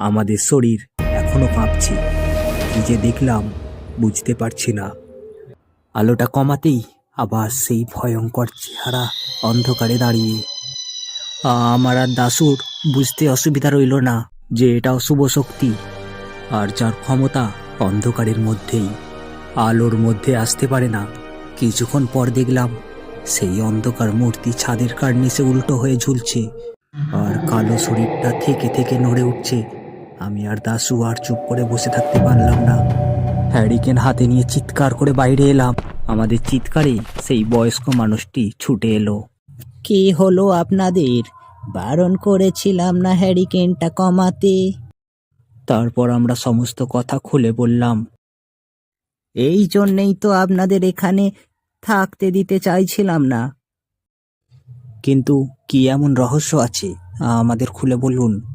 আমাদের শরীর এখনও কাঁপছে। কি যে দেখলাম, বুঝতে পারছি না। আলোটা কমাতেই আবার সেই ভয়ঙ্কর চেহারা অন্ধকারে দাঁড়িয়ে। আমার আর দাসুর বুঝতে অসুবিধা রইল না যে এটা অশুভ শক্তি আর যার ক্ষমতা অন্ধকারের মধ্যেই। আলোর মধ্যে আসতে পারে না। কিছুক্ষণ পর দেখলাম সেই অন্ধকার মূর্তি ছাদের কার্নিসে উল্টো হয়ে ঝুলছে আর কালো শরীরটা থেকে থেকে নড়ে উঠছে। আমি আর দাসু আর চুপ করে বসে থাকতে পারলাম না। হ্যারিকেন হাতে নিয়ে চিৎকার করে বাইরে এলাম। আমাদের চিৎকারে সেই বয়স্ক মানুষটি ছুটে এলো। কি হলো আপনাদের? বারণ করেছিলাম না হ্যারিকেনটা কমাতে? তারপর আমরা সমস্ত কথা খুলে বললাম। এই জন্যেই তো আপনাদের এখানে থাকতে দিতে চাইছিলাম না। কিন্তু কি এমন রহস্য আছে? আমাদের খুলে বলুন।